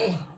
Okay.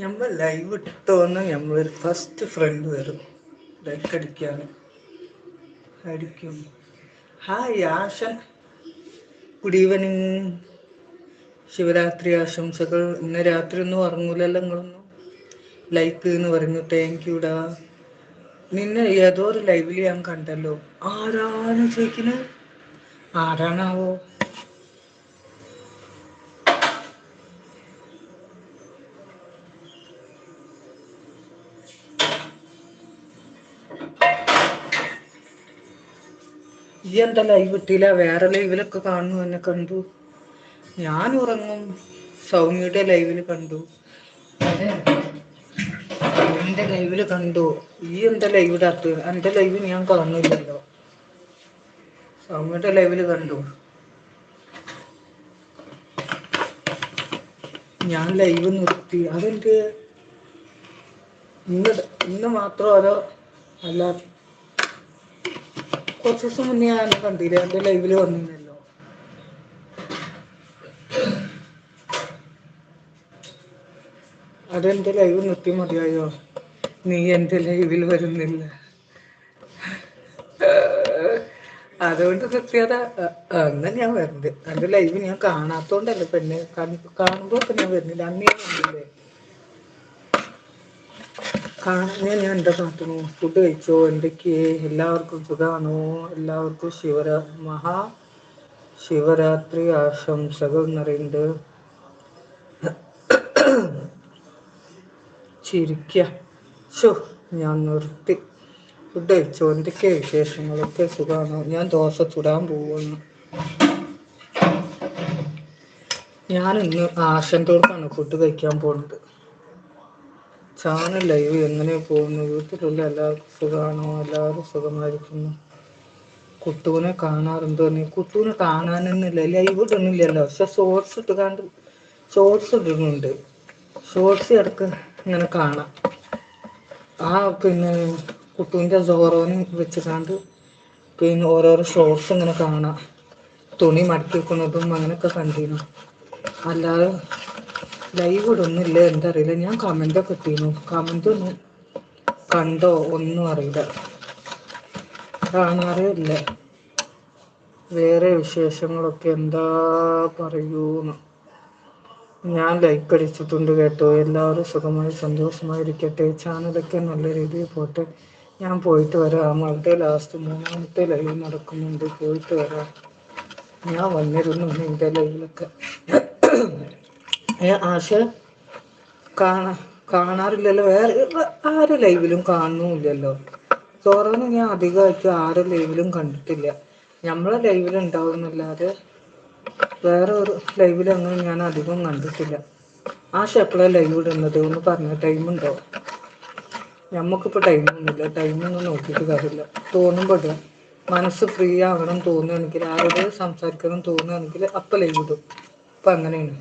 നമ്മൾ live ഇട്ടോന്ന് നമ്മളൊരു ഫസ്റ്റ് ഫ്രണ്ട് വരും ലൈക്ക് അടിക്കാണ് അടിക്കും. Hi Ashan good evening Shivaratri ആശംസകൾ. ഇന്ന് രാത്രി ഒന്നും ഉറങ്ങൂലല്ലോ നിങ്ങളൊന്നും? ലൈക്ക് എന്ന് പറഞ്ഞു താങ്ക് യുടാ നിന്നെ ഏതോ ഒരു ലൈവിൽ ഞാൻ കണ്ടല്ലോ. ആരാണ് ചോദിക്കുന്നത് ആരാണാവോ? ഈ എന്താ ലൈവ് ഇട്ടില്ല? വേറെ ലൈവിലൊക്കെ കാണുന്നു എന്നെ കണ്ടു. ഞാൻ ഉറങ്ങും. സൗമ്യയുടെ ലൈവിൽ കണ്ടു. എന്റെ ലൈവിൽ കണ്ടു. ഈ എന്താ ലൈവ് ഇടാത്ത എന്റെ ലൈവ് ഞാൻ കാണുന്നില്ലല്ലോ. സൗമ്യയുടെ ലൈവിൽ കണ്ടു. ഞാൻ ലൈവ് നിർത്തി. അതെന്ത്? ഇന്ന് ഇന്ന് മാത്രം അതോ അല്ല കുറച്ച് ദിവസം മുന്നേ ഞാൻ കണ്ടില്ല. എന്റെ ലൈവിൽ വന്നിരുന്നല്ലോ. അതെന്റെ ലൈവ് നിർത്തി മതിയായോ? നീ എന്റെ ലൈവിൽ വരുന്നില്ല. അതുകൊണ്ട് നിർത്തിയതാ അന്ന് ഞാൻ വരുന്നത് എന്റെ ലൈവ് ഞാൻ കാണാത്തോണ്ടല്ലേ പെണ്ണെ. കാണുമ്പോ ഞാൻ വരുന്നില്ല. അന്ന് ഞാൻ വന്നില്ലേ? എന്താ കാട്ടുന്നു? ഫുഡ് കഴിച്ചോ? എന്തൊക്കെ? എല്ലാവർക്കും സുഖാണോ? എല്ലാവർക്കും ശിവര മഹാ ശിവരാത്രി ആശംസകൾ നിറയുണ്ട്. ചിരിക്ക. ഞാൻ നിർത്തി. ഫുഡ് കഴിച്ചോ? എന്തൊക്കെ വിശേഷങ്ങളൊക്കെ സുഖാണോ? ഞാൻ ദോശ ചുടാൻ പോവുന്നു. ഞാൻ ഇന്ന് ആശന്തോർക്കാണ് ഫുഡ് കഴിക്കാൻ പോകുന്നത് ചാനൽ ലൈവ് എങ്ങനെ പോകുന്നു വീട്ടിലുള്ള എല്ലാവർക്കും സുഖമാണോ? എല്ലാവരും സുഖമായിരിക്കുന്നു. കുട്ടൂനെ കാണാറുണ്ടോ നീ? കുട്ടൂനെ കാണാനൊന്നുമില്ല. ലൈവ് ഇടുന്നില്ലല്ലോ. പക്ഷെ ഷോർട്സ് ഇട്ടുകാണ്ട് ഷോർട്സ് ഇടുന്നുണ്ട്. ഷോർട്സ് ഇടയ്ക്ക് ഇങ്ങനെ കാണാം. ആ പിന്നെ കുട്ടൂന്റെ സോറോന് വെച്ചുകാണ്ട് പിന്നെ ഓരോരോ ഷോർട്സ് ഇങ്ങനെ കാണാം. തുണി മടക്കി വെക്കുന്നതും അങ്ങനെയൊക്കെ കണ്ടിരുന്നു. അല്ലാതെ ലൈവ് ഇടുന്നില്ല എന്തറിയില്ല ഞാൻ കമന്റ് ഒക്കെ ഇട്ടിരുന്നു കമന്റ് ഒന്നും കണ്ടോ? ഒന്നും അറിയില്ല. കാണാറേ ഇല്ല വേറെ വിശേഷങ്ങളൊക്കെ എന്താ പറയൂന്ന്? ഞാൻ ലൈക്ക് അടിച്ചിട്ടുണ്ട് കേട്ടോ. എല്ലാവരും സുഖമായി സന്തോഷമായിരിക്കട്ടെ. ചാനലൊക്കെ നല്ല രീതിയിൽ പോട്ടെ. ഞാൻ പോയിട്ട് വരാം. അവിടെ ലാസ്റ്റ് മൂന്നാമത്തെ ലൈവ് നടക്കുന്നുണ്ട്. പോയിട്ട് വരാം. ഞാൻ വന്നിരുന്നു എന്റെ ലൈവിലൊക്കെ ഏ ആശ? കാണാ കാണാറില്ലല്ലോ. വേറെ ആരും ലൈവിലും കാണുന്നുമില്ലല്ലോ? ചോറന്ന് ഞാൻ അധികമായിട്ട് ആരും ലൈവിലും കണ്ടിട്ടില്ല. നമ്മളെ ലൈവിൽ ഉണ്ടാവുന്നല്ലാതെ വേറെ ഒരു ലൈവിൽ അങ്ങനെ ഞാൻ അധികം കണ്ടിട്ടില്ല. ആശ എപ്പോഴാണ് ലൈവ് ഇടുന്നത്? ഒന്ന് പറഞ്ഞ ടൈം ഉണ്ടോ നമുക്കിപ്പോൾ ടൈമൊന്നുമില്ല. ടൈമൊന്നും നോക്കിയിട്ട് കാര്യമില്ല. തോന്നുമ്പോഴും മനസ്സ് ഫ്രീ ആവണം തോന്നുകയാണെങ്കിൽ ആരോട് സംസാരിക്കണം തോന്നുകയാണെങ്കിൽ അപ്പം ലൈവ് ഇടും. അപ്പം അങ്ങനെയാണ്.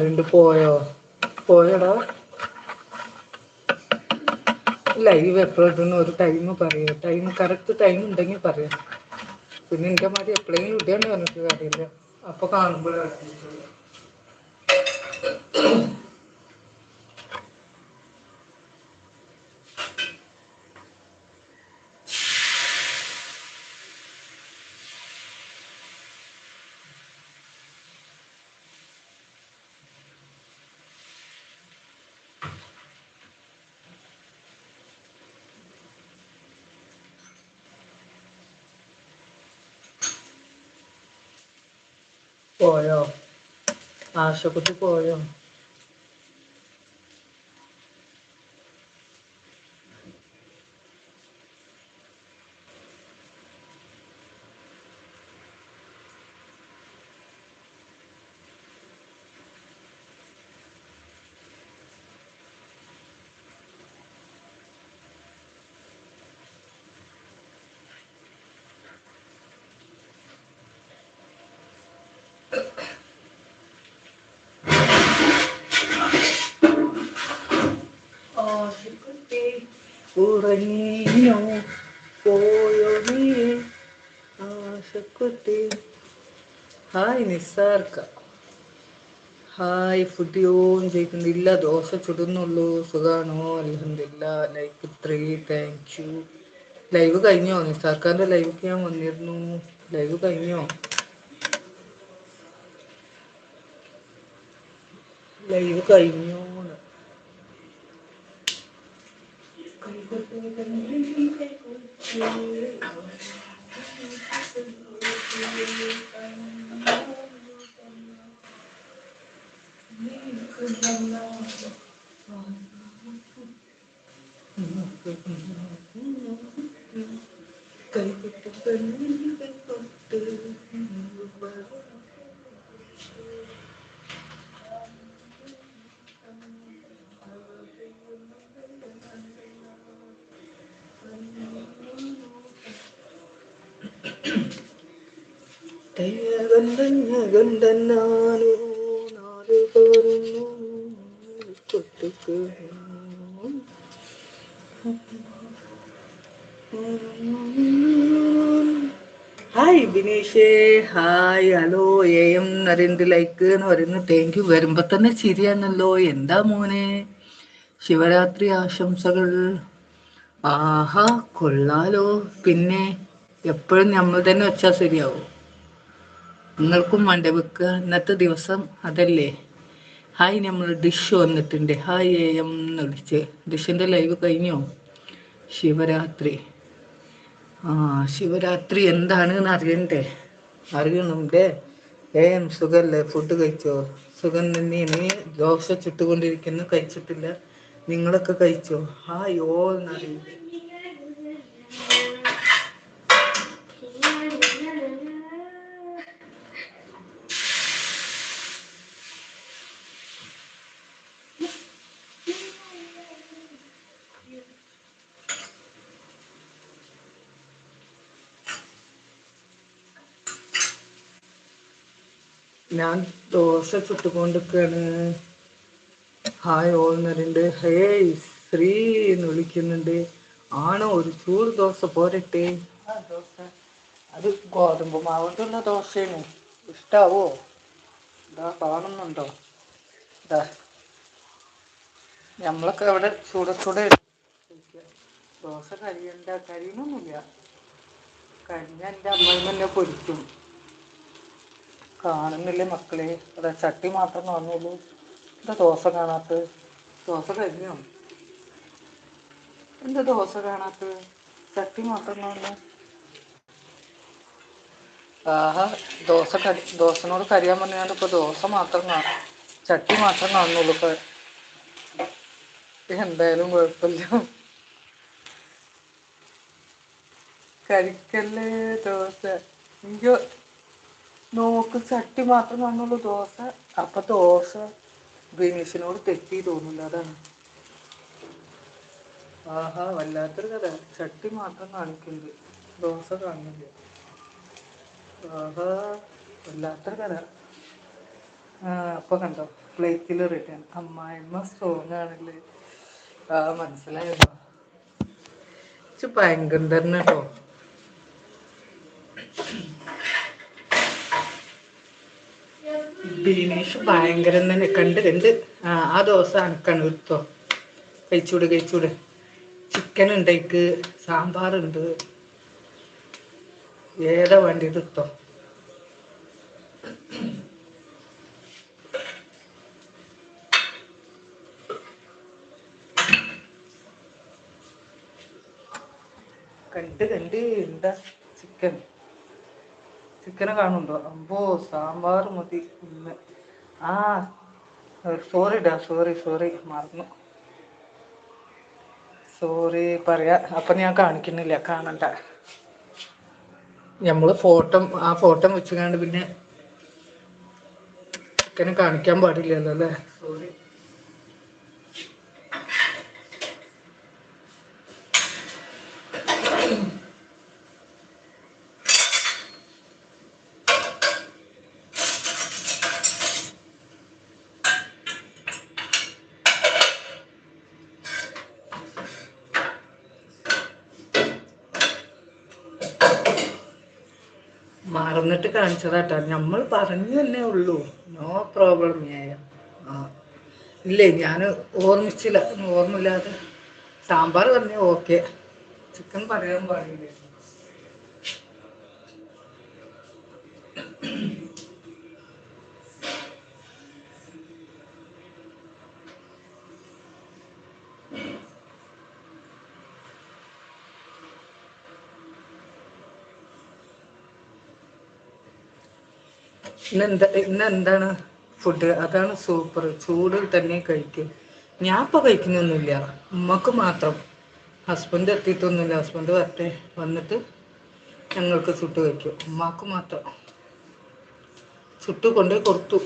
രണ്ട് പോയോ? പോയടാ. ലൈവ് എപ്പോഴും ഒരു ടൈം പറയോ. ടൈം കറക്റ്റ് ടൈം ഉണ്ടെങ്കി പറയാം. പിന്നെ എന്റെ മാതിരി എപ്പളെങ്കിലും ഇടയാണ് പറഞ്ഞിട്ട് കാര്യമില്ല. അപ്പൊ കാണുമ്പോഴ പോയോ? ആശക്കുട്ടി പോയോ? ഉറങ്ങിയോ പോയോ നീ ആശക്കുട്ടി ഹായ് നിസ്സാർക്ക. ഹായ് ഫുഡ് ഓൺ ചെയ്തില്ല ദോശ ചുടുന്നുള്ളൂ. സുഖാണോ? അൽഹംദുലില്ലാ. Like three thank you live കഴിഞ്ഞോ? നിസ്സാർക്കാന്റെ ലൈവ് ഞാൻ വന്നിരുന്നു. ലൈവ് കഴിഞ്ഞോ? ലൈവ് കഴിഞ്ഞോന്ന് കൈകൊട്ട് പെണ്ണിന്റെ കൈകൊട്ട് കണ്ടന്നാനോ നാല് hi ബിനീഷേ hi hello A M Narendra like എന്ന് പറയുന്നു. താങ്ക് യു വരുമ്പോ തന്നെ ചിരിയാണല്ലോ. എന്താ മോനെ? ശിവരാത്രി ആശംസകൾ. ആഹാ കൊള്ളാലോ. പിന്നെ എപ്പോഴും നമ്മൾ തന്നെ വെച്ചാൽ ശരിയാവും. നിങ്ങൾക്കും വേണ്ട വെക്കുക. ഇന്നത്തെ ദിവസം അതല്ലേ? ഹായ് നമ്മൾ ഡിഷ് വന്നിട്ടുണ്ട്. ഹായ് എ എം എന്ന് വിളിച്ച്. ഡിഷിന്റെ ലൈവ് കഴിഞ്ഞോ? ശിവരാത്രി. ആ ശിവരാത്രി എന്താണെന്ന് അറിയണ്ടേ? അറിയണുണ്ടേ. എം സുഖല്ലേ? ഫുഡ് കഴിച്ചോ? സുഖം തന്നെയാണ് ദോശ ചുട്ടുകൊണ്ടിരിക്കുന്നു. കഴിച്ചിട്ടില്ല. നിങ്ങളൊക്കെ കഴിച്ചോ? ഹായ് ഓ എന്നറിയും ഞാൻ dosa ചുട്ടുകൊണ്ടിരിക്കുകയാണ് hi all hey hey Sree എന്ന് വിളിക്കുന്നുണ്ട്. ആണോ ഒരു ചൂട് ദോശ പോരട്ടെ? ദോശ. അത് ഗോതമ്പ് മാവട്ടുള്ള ദോശയാണ്. ഇഷ്ടാവോ? ഇതാ കാണുന്നുണ്ടോ? നമ്മളൊക്കെ അവിടെ ചൂട ചൂടെ ദോശ കരിയണ്ട കരിയണമൊന്നുമില്ല കരിഞ്ഞ എന്റെ അമ്മ പൊരിക്കും. കാണുന്നില്ലേ മക്കളെ? അതാ ചട്ടി മാത്രം കാണുന്നുള്ളൂ എന്താ ദോശ കാണാത്ത ദോശ കഴിഞ്ഞു? എന്താ ദോശ കാണാത്ത ചട്ടി മാത്രം കാണുന്നു ആഹാ ദോശ കരി ദോശനോട് കരിയാൻ പറഞ്ഞാൽ ഇപ്പൊ ദോശ മാത്രം ചട്ടി മാത്രം കാണുന്നുള്ളൂ ഇപ്പൊ. എന്തായാലും കുഴപ്പമില്ല. കരിക്കല്ലേ ദോശ എനിക്ക് നോക്ക് ചട്ടി മാത്രം വന്നുള്ളൂ ദോശ. അപ്പൊ ദോശ ബിനീഷിനോട് തെറ്റി തോന്നില്ല അതാണ്. ആഹാ വല്ലാത്തൊരു കഥ. ചട്ടി മാത്രം കാണിക്കുന്നുണ്ട് ദോശ കാണുന്നില്ല ആഹാ വല്ലാത്തൊരു കഥ. അപ്പൊ കണ്ടോ? പ്ലേറ്റിൽ റിട്ടേൺ അമ്മായിമ്മ സ്ട്രോങ് ആണല്ലേ? ആ മനസ്സിലായോ ഭയങ്കരം തന്നെ കേട്ടോ ബിനീഷ് ഭയങ്കരം തന്നെ കണ്ട് കണ്ട് ആ ആ ദോശ അനക്കാണ് എടുത്തോ. കഴിച്ചൂട് കഴിച്ചൂട്. ചിക്കൻ ഉണ്ടേക്ക് സാമ്പാറുണ്ട് ഏതാ വേണ്ടിയത് എടുത്തോ. കണ്ട് കണ്ട് എന്താ ചിക്കൻ ചിക്കനെ കാണുന്നുണ്ടോ? അമ്പോ സാമ്പാർ മതി ഇന്ന് ആ സോറി ഡാ സോറി സോറി മറന്നു. സോറി പറയാ അപ്പൊ ഞാൻ കാണിക്കുന്നില്ല കാണണ്ട. നമ്മൾ ഫോട്ടോ ആ ഫോട്ടോ വെച്ചുകൊണ്ട് പിന്നെ ചിക്കനെ കാണിക്കാൻ പാടില്ലല്ലോ അല്ലേ? സോറി മറന്നിട്ട് കാണിച്ചതാട്ടാ. നമ്മൾ പറഞ്ഞു തന്നെ ഉള്ളൂ. നോ പ്രോബ്ലം ആ. ഇല്ലേ ഞാൻ ഓർമ്മിച്ചില്ല ഓർമ്മില്ലാതെ സാമ്പാർ പറഞ്ഞ ഓക്കെ. ചിക്കൻ പറയാൻ പാടില്ല. ഇന്നെന്താ ഇന്ന് എന്താണ് ഫുഡ് അതാണ് സൂപ്പർ ചൂടിൽ തന്നെ കഴിക്കും. ഞാൻ ഇപ്പൊ കഴിക്കുന്നൊന്നുമില്ല. ഉമ്മക്ക് മാത്രം. ഹസ്ബൻഡ് എത്തിയിട്ടൊന്നുമില്ല. ഹസ്ബൻഡ് വരട്ടെ. വന്നിട്ട് ഞങ്ങൾക്ക് ചുട്ട് കഴിക്കും. ഉമ്മാക്ക് മാത്രം. ചുട്ട് കൊണ്ടേ കൊടുത്തു.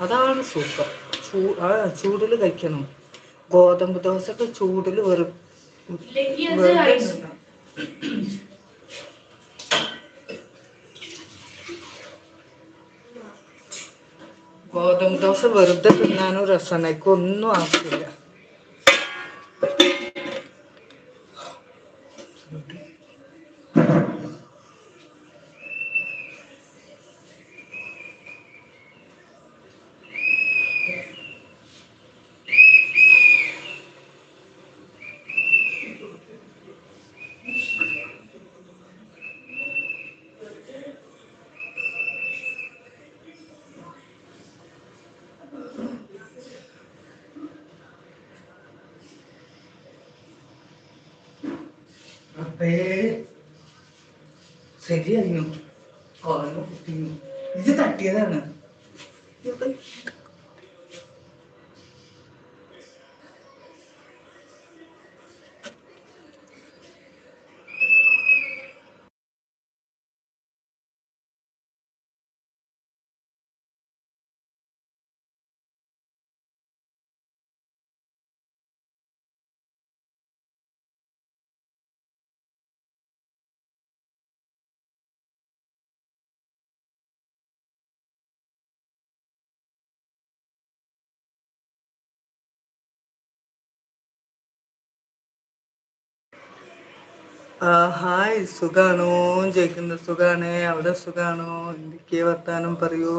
അതാണ് സൂപ്പർ ചൂ ആ ചൂടിൽ കഴിക്കണം. ഗോതമ്പ് ദോശ ഒക്കെ ചൂടിൽ വെറും ഗോതമ്പ് ദോശ വെറുതെ തിന്നാനും രസമാണ്. ഒന്നും ആവശ്യമില്ല. ശരിയായിരുന്നു ഇത് തട്ടിയതാണ്. ഹായ് സുഖാണോ? ചോദിക്കുന്നത് സുഖാണ്. അവിടെ സുഖാണോ? എന്തൊക്കെ വർത്താനം പറയൂ?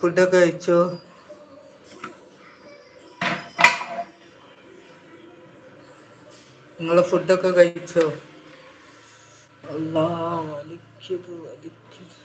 ഫുഡൊക്കെ കഴിച്ചോ? നിങ്ങളെ ഫുഡൊക്കെ കഴിച്ചോ? അല്ലാ വലിക്കത് വലിക്കത്